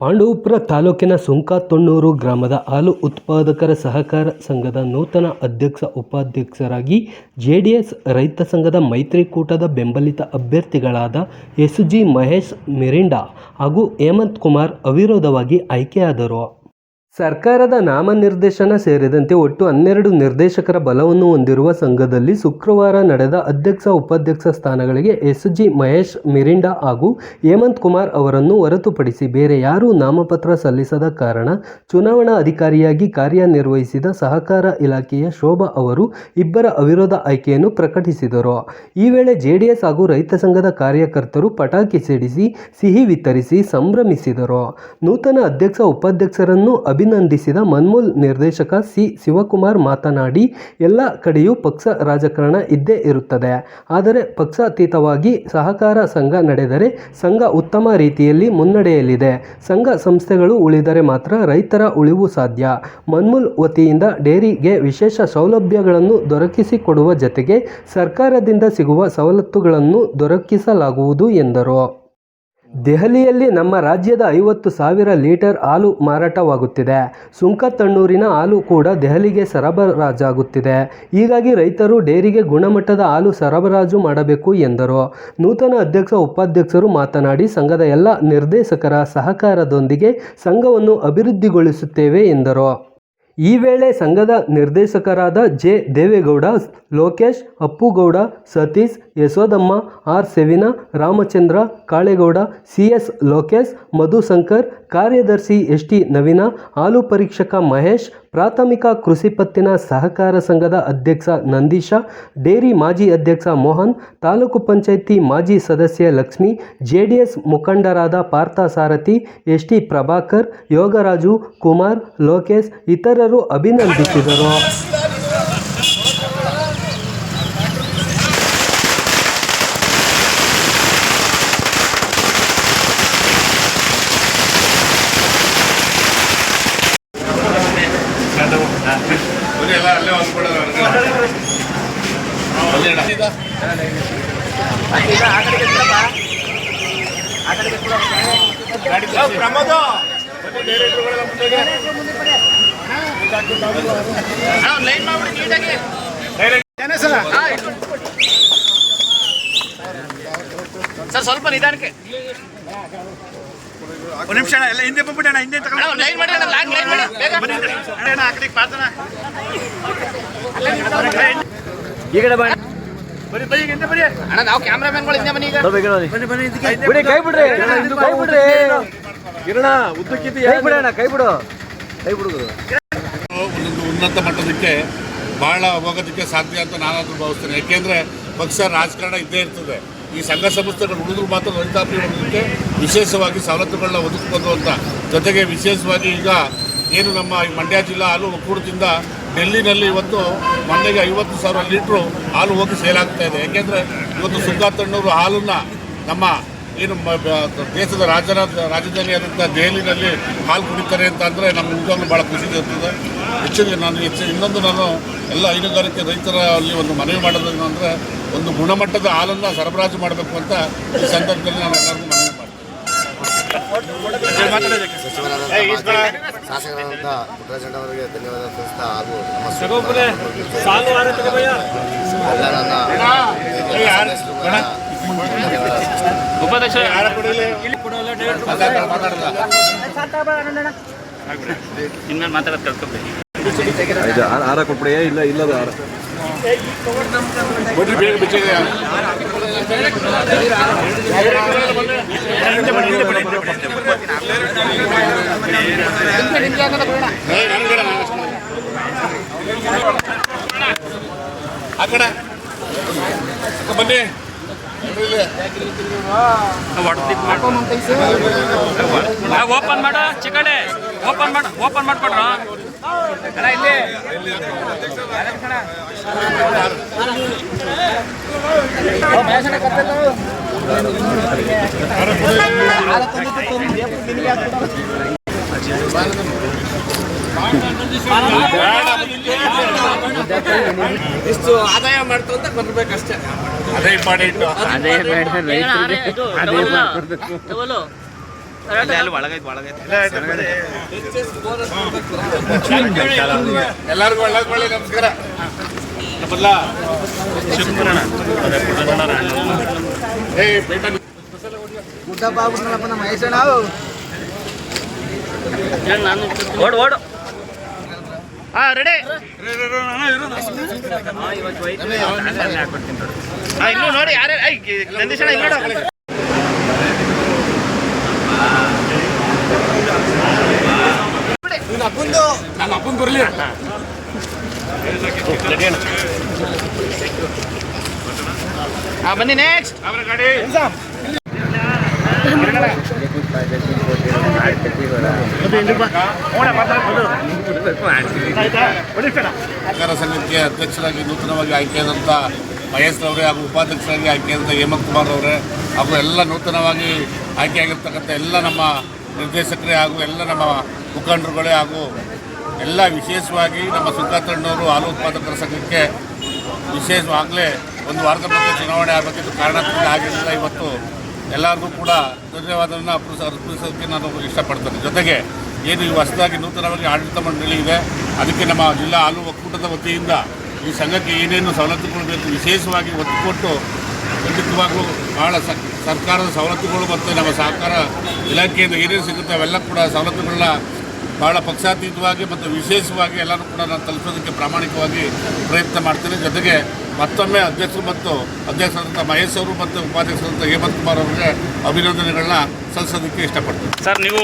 ಪಾಂಡವಪುರ ತಾಲೂಕಿನ ಸುಂಕತೊಣ್ಣೂರು ಗ್ರಾಮದ ಹಾಲು ಉತ್ಪಾದಕರ ಸಹಕಾರ ಸಂಘದ ನೂತನ ಅಧ್ಯಕ್ಷ ಉಪಾಧ್ಯಕ್ಷರಾಗಿ ಜೆಡಿಎಸ್ ರೈತ ಸಂಘದ ಮೈತ್ರಿಕೂಟದ ಬೆಂಬಲಿತ ಅಭ್ಯರ್ಥಿಗಳಾದ ಎಸ್ ಜಿ ಮಹೇಶ್ ಮಿರಿಂಡಾ ಹಾಗೂ ಹೇಮಂತ್ ಕುಮಾರ್ ಅವಿರೋಧವಾಗಿ ಆಯ್ಕೆಯಾದರು. ಸರ್ಕಾರದ ನಾಮನಿರ್ದೇಶನ ಸೇರಿದಂತೆ ಒಟ್ಟು ಹನ್ನೆರಡು ನಿರ್ದೇಶಕರ ಬಲವನ್ನು ಹೊಂದಿರುವ ಸಂಘದಲ್ಲಿ ಶುಕ್ರವಾರ ನಡೆದ ಅಧ್ಯಕ್ಷ ಉಪಾಧ್ಯಕ್ಷ ಸ್ಥಾನಗಳಿಗೆ ಎಸ್ ಜಿ ಮಹೇಶ್, ಮಿರಿಂಡಾ ಹಾಗೂ ಹೇಮಂತ್ ಕುಮಾರ್ ಅವರನ್ನು ಹೊರತುಪಡಿಸಿ ಬೇರೆ ಯಾರೂ ನಾಮಪತ್ರ ಸಲ್ಲಿಸದ ಕಾರಣ ಚುನಾವಣಾ ಅಧಿಕಾರಿಯಾಗಿ ಕಾರ್ಯನಿರ್ವಹಿಸಿದ ಸಹಕಾರ ಇಲಾಖೆಯ ಶೋಭಾ ಅವರು ಇಬ್ಬರ ಅವಿರೋಧ ಆಯ್ಕೆಯನ್ನು ಪ್ರಕಟಿಸಿದರು. ಈ ವೇಳೆ ಜೆಡಿಎಸ್ ಹಾಗೂ ರೈತ ಸಂಘದ ಕಾರ್ಯಕರ್ತರು ಪಟಾಕಿ ಸಿಡಿಸಿ, ಸಿಹಿ ವಿತರಿಸಿ ಸಂಭ್ರಮಿಸಿದರು. ನೂತನ ಅಧ್ಯಕ್ಷ ಉಪಾಧ್ಯಕ್ಷರನ್ನು ಅಭಿನಂದಿಸಿದ ಮನ್ಮೂಲ್ ನಿರ್ದೇಶಕ ಸಿ ಶಿವಕುಮಾರ್ ಮಾತನಾಡಿ, ಎಲ್ಲ ಕಡೆಯೂ ಪಕ್ಷ ರಾಜಕಾರಣ ಇದ್ದೇ ಇರುತ್ತದೆ. ಆದರೆ ಪಕ್ಷಾತೀತವಾಗಿ ಸಹಕಾರ ಸಂಘ ನಡೆದರೆ ಸಂಘ ಉತ್ತಮ ರೀತಿಯಲ್ಲಿ ಮುನ್ನಡೆಯಲಿದೆ. ಸಂಘ ಸಂಸ್ಥೆಗಳು ಉಳಿದರೆ ಮಾತ್ರ ರೈತರ ಉಳಿವು ಸಾಧ್ಯ. ಮನ್ಮೂಲ್ ವತಿಯಿಂದ ಡೇರಿಗೆ ವಿಶೇಷ ಸೌಲಭ್ಯಗಳನ್ನು ದೊರಕಿಸಿಕೊಡುವ ಜತೆಗೆ ಸರ್ಕಾರದಿಂದ ಸಿಗುವ ಸವಲತ್ತುಗಳನ್ನು ದೊರಕಿಸಲಾಗುವುದು ಎಂದರು. ದೆಹಲಿಯಲ್ಲಿ ನಮ್ಮ ರಾಜ್ಯದ ಐವತ್ತು ಸಾವಿರ ಲೀಟರ್ ಹಾಲು ಮಾರಾಟವಾಗುತ್ತಿದೆ. ಸುಂಕ ತಣ್ಣೂರಿನ ಹಾಲು ಕೂಡ ದೆಹಲಿಗೆ ಸರಬರಾಜಾಗುತ್ತಿದೆ. ಹೀಗಾಗಿ ರೈತರು ಡೇರಿಗೆ ಗುಣಮಟ್ಟದ ಹಾಲು ಸರಬರಾಜು ಮಾಡಬೇಕು ಎಂದರು. ನೂತನ ಅಧ್ಯಕ್ಷ, ಉಪಾಧ್ಯಕ್ಷರು ಮಾತನಾಡಿ, ಸಂಘದ ಎಲ್ಲ ನಿರ್ದೇಶಕರ ಸಹಕಾರದೊಂದಿಗೆ ಸಂಘವನ್ನು ಅಭಿವೃದ್ಧಿಗೊಳಿಸುತ್ತೇವೆ ಎಂದರು. ಈ ವೇಳೆ ಸಂಘದ ನಿರ್ದೇಶಕರಾದ ಜೆ. ದೇವೇಗೌಡ, ಲೋಕೇಶ್, ಅಪ್ಪುಗೌಡ, ಸತೀಶ್ ಯಶೋದಮ್ಮ ಆರ್. ಸೆವಿನ, ರಾಮಚಂದ್ರ, ಕಾಳೇಗೌಡ, ಸಿ. ಎಸ್. ಲೋಕೇಶ್ ಮಧುಶಂಕರ್ ಕಾರ್ಯದರ್ಶಿ ಎಸ್. ಟಿ. ನವೀನ, ಹಾಲು ಪರೀಕ್ಷಕ ಮಹೇಶ್ ಪ್ರಾಥಮಿಕ ಕೃಷಿ ಪತ್ತಿನ ಸಹಕಾರ ಸಂಘದ ಅಧ್ಯಕ್ಷ ನಂದೀಶ, ಡೇರಿ ಮಾಜಿ ಅಧ್ಯಕ್ಷ ಮೋಹನ್, ತಾಲೂಕು ಪಂಚಾಯಿತಿ ಮಾಜಿ ಸದಸ್ಯ ಲಕ್ಷ್ಮಿ, ಜೆಡಿಎಸ್ ಮುಖಂಡರಾದ ಪಾರ್ಥಸಾರಥಿ ಎಸ್ ಟಿ ಪ್ರಭಾಕರ್, ಯೋಗರಾಜು ಕುಮಾರ್, ಲೋಕೇಶ್ ಇತರರು ಅಭಿನಂದಿಸಿದರು ಬರೀ ಎಲ್ಲ ಅಲ್ಲೇ ಹೊಂದ್ಬಿಡೋದು. ಹಾ, ಲೈನ್ ನೀಟಾಗಿ. ಸರ್ ಸ್ವಲ್ಪ ನಿಧಾನಕ್ಕೆ ಒಂದು ನಿಮಿಷ ಎಲ್ಲ ಹಿಂದೆ ಅಣ್ಣ, ಹಿಂದೆ. ಈ ಕಡೆ ಬನ್ನಿ. ಹಿಂದೆ. ಅಣ್ಣ ನಾವು ಕ್ಯಾಮ್ರಾಮನ್ಗಳು ಹಿಂದೆ ಬನ್ನಿ ಈಗ. ಬಿಡಿ ಕೈ ಬಿಡ್ರಿ. ಇದು ಕೈ ಬಿಡ್ರಿ. ಕಿರಣ ಉದ್ದಕ್ಕಿದ್ದು ಕೈ ಬಿಡೋಣ ಕೈ ಬಿಡು. ಕೈ ಬಿಡುದು. ಉನ್ನತ ಮಟ್ಟದಕ್ಕೆ ಬಹಳ ಹೋಗೋದಕ್ಕೆ ಸಾಧ್ಯ ಅಂತ ನಾನಾದ್ರೂ ಭಾವಿಸ್ತೇನೆ. ಯಾಕೆಂದ್ರೆ ಪಕ್ಷ ರಾಜಕಾರಣ ಇದ್ದೇ ಇರ್ತದೆ. ಈ ಸಂಘ ಸಂಸ್ಥೆಗಳು ಉಳಿದ್ರು ಮಾತ್ರ ರೈತಾಪಿ ವಿಶೇಷವಾಗಿ ಸವಲತ್ತುಗಳನ್ನ ಒದಗಿಸ್ಬೋದು ಅಂತ. ಜೊತೆಗೆ ವಿಶೇಷವಾಗಿ ಈಗ ಏನು ನಮ್ಮ ಈ ಮಂಡ್ಯ ಜಿಲ್ಲಾ ಹಾಲು ಒಕ್ಕೂಟದಿಂದ ಡೆಲ್ಲಿನಲ್ಲಿ ಇವತ್ತು ಮಂಡ್ಯಗೆ ಐವತ್ತು ಸಾವಿರ ಲೀಟ್ರು ಹಾಲು ಹೋಗಿ ಸೇಲ್ ಆಗ್ತಾ ಇದೆ. ಯಾಕೆಂದರೆ ಇವತ್ತು ಸುಗ್ಗಾತಣ್ಣವರು ಹಾಲನ್ನು ನಮ್ಮ ಏನು ದೇಶದ ರಾಜರ ರಾಜಧಾನಿಯಾದಂಥ ದೆಹಲಿನಲ್ಲಿ ಹಾಲು ಕುಡಿತಾರೆ ಅಂತ ಅಂದರೆ ನಮ್ಮ ಉದ್ಯೋಗ ಭಾಳ ಖುಷಿ ಇರ್ತದೆ. ಹೆಚ್ಚಿಗೆ ನಾನು ಹೆಚ್ಚು ಇನ್ನೊಂದು ನಾನು ಎಲ್ಲ ಹೈನುಗಾರಿಕೆ ರೈತರ ಅಲ್ಲಿ ಒಂದು ಮನವಿ ಮಾಡೋದೇನು ಅಂದರೆ ಒಂದು ಗುಣಮಟ್ಟದ ಹಾಲನ್ನು ಸರಬರಾಜು ಮಾಡಬೇಕು ಅಂತ ಈ ಸಂದರ್ಭದಲ್ಲಿ ನಾನು ಎಲ್ಲರಿಗೂ ಮನವಿ ಮಾಡ್ತೀನಿ ಶಾಸಕರಾದಂಥ ಪುಟ್ಟರಾಜಣ್ಣ ಅವರಿಗೆ ಧನ್ಯವಾದ ತಿಳಿಸ್ತಾ ಹಾಗೂ ಎಲ್ಲ ನನ್ನ ಉಪಾಧ್ಯಕ್ಷ ಯಾರ ಮಾತಾಡೋದು ಕಲ್ತ್ಕೊಬೇಕು ಆರ ಹಾರ ಕೊಟ್ಬಿಡಿ ಇಲ್ಲ ಇಲ್ಲದ ಹಾರ ಬಡ್ರಿ ಬೇಗ ಬಿಚ್ಚಿದೆ ಏ, ನನ್ಗೆ ಓಪನ್ ಮಾಡ ಚಿಕಡೆ ಓಪನ್ ಮಾಡ ಓಪನ್ ಮಾಡ್ಕೊಡ್ರ ಇಲ್ಲಿ. ಇಷ್ಟು ಆದಾಯ ಮಾಡ್ತು ಅಂತ ಬರ್ಬೇಕಷ್ಟೇ ಅದೇ ಇಂಪಾರ್ಟೆಂಟ್ ಅದೇ ಎಲ್ಲರಿಗೂ ಒಳ್ಳೇದು ಒಳ್ಳೆ ನಮಸ್ಕಾರ. ಏ ಬೇಟ ಓಡು ಓಡು. ಹಾ ರೆಡಿ ಇನ್ನು ನೋಡಿ, ಯಾರು ನಂದೀಶ್ ಅಣ್ಣ ಇಲ್ಲಿ ನೋಡು ನನ್ನ ಅಪ್ಪನ ಬರಲಿ ಹಾ ಬನ್ನಿ ನೆಕ್ಸ್ಟ್ ಗಾಡಿ ಸಹಕಾರ ಸಂಘಕ್ಕೆ ಅಧ್ಯಕ್ಷರಾಗಿ ನೂತನವಾಗಿ ಆಯ್ಕೆಯಾದಂಥ ಮಹೇಶ್ ಅವರೇ ಹಾಗೂ ಉಪಾಧ್ಯಕ್ಷರಾಗಿ ಆಯ್ಕೆಯಾದಂಥ ಹೇಮಂತ್ ಕುಮಾರ್ ಅವರೇ ಹಾಗೂ ಎಲ್ಲ ನೂತನವಾಗಿ ಆಯ್ಕೆಯಾಗಿರ್ತಕ್ಕಂಥ ಎಲ್ಲ ನಮ್ಮ ನಿರ್ದೇಶಕರೇ ಹಾಗೂ ಎಲ್ಲ ನಮ್ಮ ಮುಖಂಡರುಗಳೇ ಹಾಗೂ ಎಲ್ಲ ವಿಶೇಷವಾಗಿ ನಮ್ಮ ಸುಖಾತಣ್ಣವರು ಹಾಲು ಉತ್ಪಾದಕರ ಸಂಘಕ್ಕೆ ವಿಶೇಷವಾಗಲೇ ಒಂದು ವಾರದ ಮಧ್ಯೆ ಚುನಾವಣೆ ಆಗಬೇಕಿದ್ದು ಕಾರಣದಿಂದ ಆಗಿರಲಿಲ್ಲ. ಇವತ್ತು ಎಲ್ಲರಿಗೂ ಕೂಡ ಧನ್ಯವಾದವನ್ನು ಅರ್ಪಿಸೋದಕ್ಕೆ ನಾನು ಇಷ್ಟಪಡ್ತೇನೆ. ಜೊತೆಗೆ ಏನು ಈ ಹೊಸದಾಗಿ ನೂತನವಾಗಿ ಆಡಳಿತ ಮಂಡಳಿ ಇದೆ, ಅದಕ್ಕೆ ನಮ್ಮ ಜಿಲ್ಲಾ ಹಾಲು ಒಕ್ಕೂಟದ ವತಿಯಿಂದ ಈ ಸಂಘಕ್ಕೆ ಏನೇನು ಸವಲತ್ತುಗಳು ಬೇಕು ವಿಶೇಷವಾಗಿ ಒತ್ತು ಕೊಟ್ಟು ಖಂಡಿತವಾಗಲೂ ಭಾಳ ಸರ್ಕಾರದ ಸವಲತ್ತುಗಳು ಮತ್ತು ನಮ್ಮ ಸಹಕಾರ ಇಲಾಖೆಯಿಂದ ಏನೇನು ಸಿಗುತ್ತೆ ಅವೆಲ್ಲ ಕೂಡ ಸವಲತ್ತುಗಳನ್ನ ಭಾಳ ಪಕ್ಷಾತೀತವಾಗಿ ಮತ್ತು ವಿಶೇಷವಾಗಿ ಎಲ್ಲರೂ ಕೂಡ ನಾನು ತಲುಪೋದಕ್ಕೆ ಪ್ರಾಮಾಣಿಕವಾಗಿ ಪ್ರಯತ್ನ ಮಾಡ್ತೇನೆ. ಜೊತೆಗೆ ಮತ್ತೊಮ್ಮೆ ಅಧ್ಯಕ್ಷರು ಮತ್ತು ಅಧ್ಯಕ್ಷರಾದಂಥ ಮಹೇಶ್ ಅವರು ಮತ್ತು ಉಪಾಧ್ಯಕ್ಷರಾದಂಥ ಹೇಮಂತ್ ಕುಮಾರ್ ಅವರಿಗೆ ಅಭಿನಂದನೆಗಳನ್ನ ಸಲ್ಲಿಸೋದಕ್ಕೆ ಇಷ್ಟಪಡ್ತೀನಿ. ಸರ್, ನೀವು